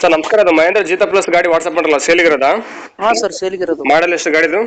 Sir ನಮಸ್ಕಾರ ಅದು Mahindra Jeeto plus ಗಾಡಿ ವಾಟ್ಸಪ್ ಮಾಡಲ್ಲ ಸೇಲಿಗಿರೋದಾ? ಹಾ ಸರ್ ಸೇಲಿಗಿರೋದು. ಮಾಡಲ್ ಎಷ್ಟು ಗಾಡಿದು?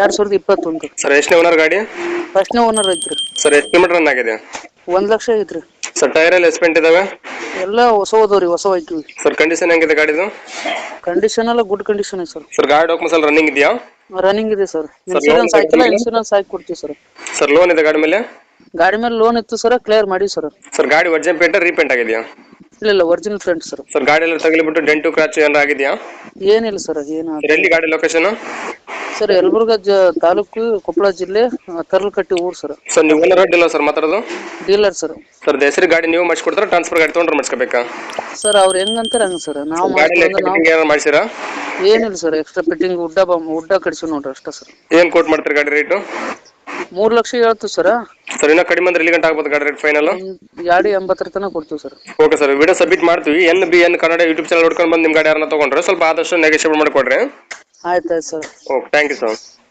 ಎರಡು ಸಾವಿರದ ಇಪ್ಪತ್ತೊಂದು. ಸರ್ ಎಷ್ಟನೇ ಓನರ್ ಗಾಡಿ? ಫಸ್ಟ್ನೇ ಓನರ್ ಐತ್ರಿ? ಸರ್ ಎಷ್ಟು ಕಿಲೋಮೀಟರ್ ರನ್ ಆಗಿದೆ? ಒಂದು ಲಕ್ಷ ಐತ್ರಿ. ಸರ್ ಟೈರ್ ಎಲ್ಲ ಎಸ್ಪೆಂಟ್ ಇದಾವೆ? ಎಲ್ಲ ಹೊಸ ಹೋದವ್ರಿ ಹೊಸ ಐತಿವಿ ಸರ್ ಕಂಡೀಷನ್ ಹೆಂಗಿದೆ ಗಾಡಿದು? ಕಂಡೀಷನ್ ಎಲ್ಲ ಗುಡ್ ಕಂಡೀಷನ್ ಐತೆ ಸರ್. ಸರ್ ಗಾಡಿ ಡಾಕ್ಯುಮೆಂಟ್ಸ್ ಎಲ್ಲ ರನ್ನಿಂಗ್ ಇದೆಯಾ? ರನ್ನಿಂಗ್ ಇದೆ ಸರ್. ಇನ್ಶೂರೆನ್ಸ್ loan ಹಾಕಿಲ್ಲ ಇನ್ಶೂರೆನ್ಸ್ ಹಾಕಿ ಕೊಡ್ತೀವಿ ಸರ್. ಸರ್ ಲೋನ್ ಇದೆ ಗಾಡಿ ಮೇಲೆ? ಗಾಡಿ ಮೇಲೆ ಲೋನ್ ಇತ್ತು ಸರ್ ಕ್ಲಿಯರ್ ಮಾಡಿ ಸರ್. ಸರ್ ಗಾಡಿ ವರ್ಜನ್ ಪೇಂಟ್ ರೀಪೇಂಟ್ ಆಗಿದೆಯಾ? ಇಲ್ಲ ಇಲ್ಲ ಒರಿಜಿನಲ್ ಫ್ರೆಂಡ್ ಸರ್ ಸರ್ ಗಾಡಿ ಎಲ್ಲ ತಗಲಿಬಿಟ್ಟು ಡೆಂಟು ಕ್ರಾಚ್ ಏನಾರ ಆಗಿದೆಯಾ? ಏನಿಲ್ಲ ಸರ್ ಏನು ಸರ್ ಎಲ್ಲಿ ಗಾಡಿ ಲೊಕೇಶನ್ ಸರ್ ಯಲಬುರ್ಗ ಜ ತಾಲೂಕು ಕೊಪ್ಪಳ ಜಿಲ್ಲೆ ಆ, ಊರ್ ಊರು ಸರ್. ಸರ್ ನೀವು ಓನರ್ ಅಡ್ಡಿಲ್ಲ ಸರ್ ಮಾತಾಡೋದು? Dealer sir. ಸರ್ ಹೆಸರು ಗಾಡಿ ನೀವು ಮಾಡಿಸ್ಕೊಡ್ತಾರೆ ಟ್ರಾನ್ಸ್ಫರ್ ಗಾಡಿ ತೊಗೊಂಡ್ರೆ ಮಾಡಿಸ್ಕೋಬೇಕಾ? ಸರ್ ಅವ್ರು ಹೆಂಗಂತಾರೆ ಹಂಗ ಸರ್ ನಾವು ಗಾಡಿ ಮಾಡ್ಕೊಂಡ್ರೆ ನಾವು ಏನಾರು ಮಾಡಿಸಿರಾ? ಏನಿಲ್ಲ ಸರ್ ಎಕ್ಸ್ಟ್ರಾ ಫಿಟ್ಟಿಂಗ್ ಉಡ್ಡ ಬ ಉಡ್ಡ ಕಡಿಸಿ ನೋಡ್ರಿ ಅಷ್ಟೇ ಸರ್. ಏನು ಕೋಟ್ ಮಾಡ್ತೀರಿ ಗಾಡಿ ರೇಟು ಮೂರು ಲಕ್ಷ ಹೇಳ್ತು ಸರ್. ಸರ್ ಇನ್ನೂ ಕಡಿಮೆ ಅಂದ್ರೆ ಎಲ್ಲಿ ಗಂಟೆ ಆಗ್ಬೋದು ಗಾಡಿ ರೇಟ್ ಫೈನಲ್ ಎರಡು ಎಂಬತ್ತರ ತನಕ ಕೊಡ್ತೀವಿ sir. Okay sir video submit ಮಾಡ್ತೀವಿ. N B N Kannada YouTube channel ನೋಡ್ಕೊಂಡು ಬಂದು ನಿಮ್ಮ ಗಾಡಿ ಯಾರನ್ನ ತೊಗೊಂಡ್ರೆ ಸ್ವಲ್ಪ ಆದಷ್ಟು ನೆಗೆಷಿಯೇಟ್ ಮಾಡಿಕೊಡ್ರಿ. ಆಯ್ತು ಆಯ್ತು sir okay thank you sir